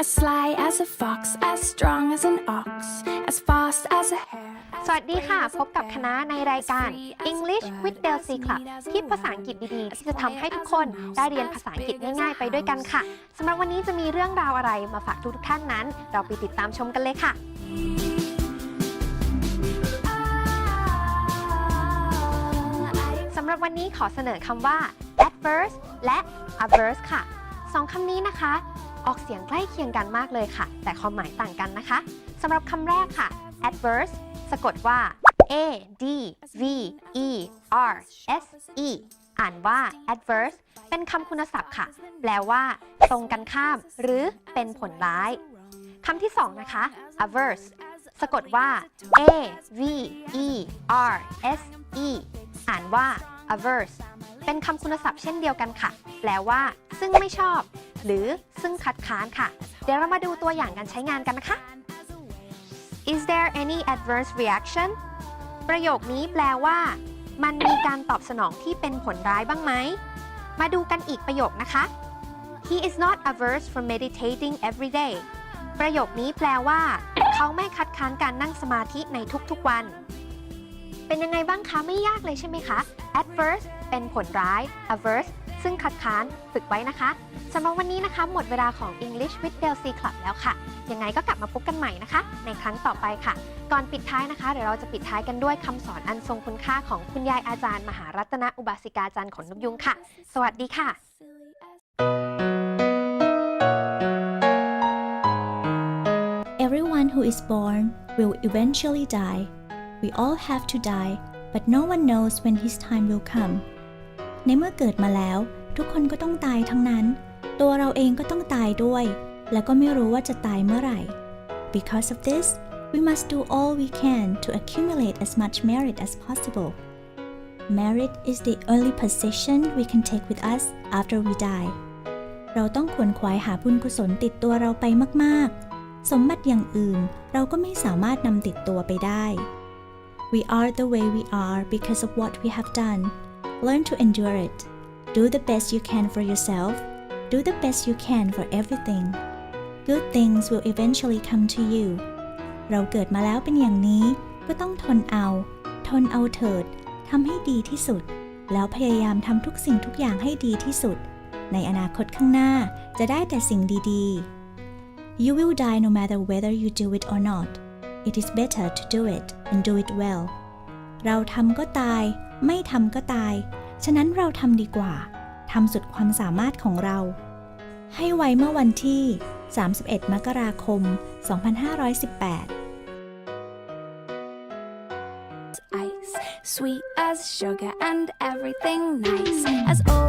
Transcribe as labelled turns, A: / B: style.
A: As sly as a fox, as strong as an ox, as fast as a hare.
B: สวัสดีค่ะ พบกับคณะในรายการ English with Del C Club คลิปภาษาอังกฤษดีๆ ที่จะทำให้ทุกคนได้เรียนภาษาอังกฤษง่ายๆ ไปด้วยกันค่ะสำหรับวันนี้จะมีเรื่องราวอะไรมาฝากทุกๆท่านนั้น เราไปติดตามชมกันเลยค่ะ สำหรับวันนี้ขอเสนอคำว่า adverse และ averse ค่ะสองคำนี้นะคะ ออกเสียงใกล้เคียงกันมากเลยค่ะ แต่ความหมายต่างกันนะคะสำหรับคำแรกค่ะ adverse สะกดว่า a d v e r s e อ่านว่า adverse เป็นคำคุณศัพท์ค่ะ แปลว่า ตรงกันข้าม หรือเป็นผลร้ายคำที่สองนะคะ averse สะกดว่า a v e r s e อ่านว่า averse เป็นคำคุณศัพท์เช่นเดียวกันค่ะ แปลว่า ซึ่งไม่ชอบ หรือ ซึ่งคัดค้านค่ะ เดี๋ยวเรามาดูตัวอย่างการใช้งานกันนะคะ Is there any adverse reaction ประโยคนี้แปลว่า มันมีการตอบสนองที่เป็นผลร้ายบ้างไหม มาดูกันอีกประโยคนะคะ He is not averse from meditating every day ประโยคนี้แปลว่า เขาไม่คัดค้านการนั่งสมาธิในทุกๆวัน เป็นยังไงบ้างคะ ไม่ยากเลยใช่ไหมคะ adverse เป็นผลร้าย averse ซึ่งคัดค้านฝึกไว้นะคะสำหรับวันนี้นะคะ หมดเวลาของ English with Del C Club แล้วค่ะ ยังไงก็กลับมาพบกันใหม่นะคะ ในครั้งต่อไปค่ะ ก่อนปิดท้ายนะคะ เดี๋ยวเราจะปิดท้ายกันด้วยคำสอนอันทรงคุณค่าของคุณยายอาจารย์ มหารัตนอุบาสิกาจารย์ขนนกยุงค่ะ สวัสดีค่ะ
C: Everyone who is born will eventually die. We all have to die, but no one knows when his time will come. ในเมื่อเกิดมาแล้ว ทุกคนก็ต้องตายทั้งนั้น ตัวเราเองก็ต้องตายด้วย และก็ไม่รู้ว่าจะตายเมื่อไหร่ Because of this, we must do all we can to accumulate as much merit as possible. Merit is the only possession we can take with us after we die. เราต้องขวนขวายหาบุญกุศลติดตัวเราไปมาก ๆ สมบัติอย่างอื่นเราก็ไม่สามารถนำติดตัวไปได้ We are the way we are because of what we have done. Learn to endure it. Do the best you can for yourself. Do the best you can for everything. Good things will eventually come to you. เราเกิดมาแล้วเป็นอย่างนี้ ก็ต้องทนเอา ทนเอาเถิด ทำให้ดีที่สุด แล้วพยายามทำทุกสิ่งทุกอย่างให้ดีที่สุด ในอนาคตข้างหน้าจะได้แต่สิ่งดีๆ You will die no matter whether you do it or not. It is better to do it and do it well. เราทำก็ตาย ไม่ทำก็ตาย ฉะนั้นเราทำดีกว่าทำสุดความสามารถของเรา ให้ไว้เมื่อวันที่ 31 มกราคม 2518
A: Ice, sweet as sugar and everything nice. As old as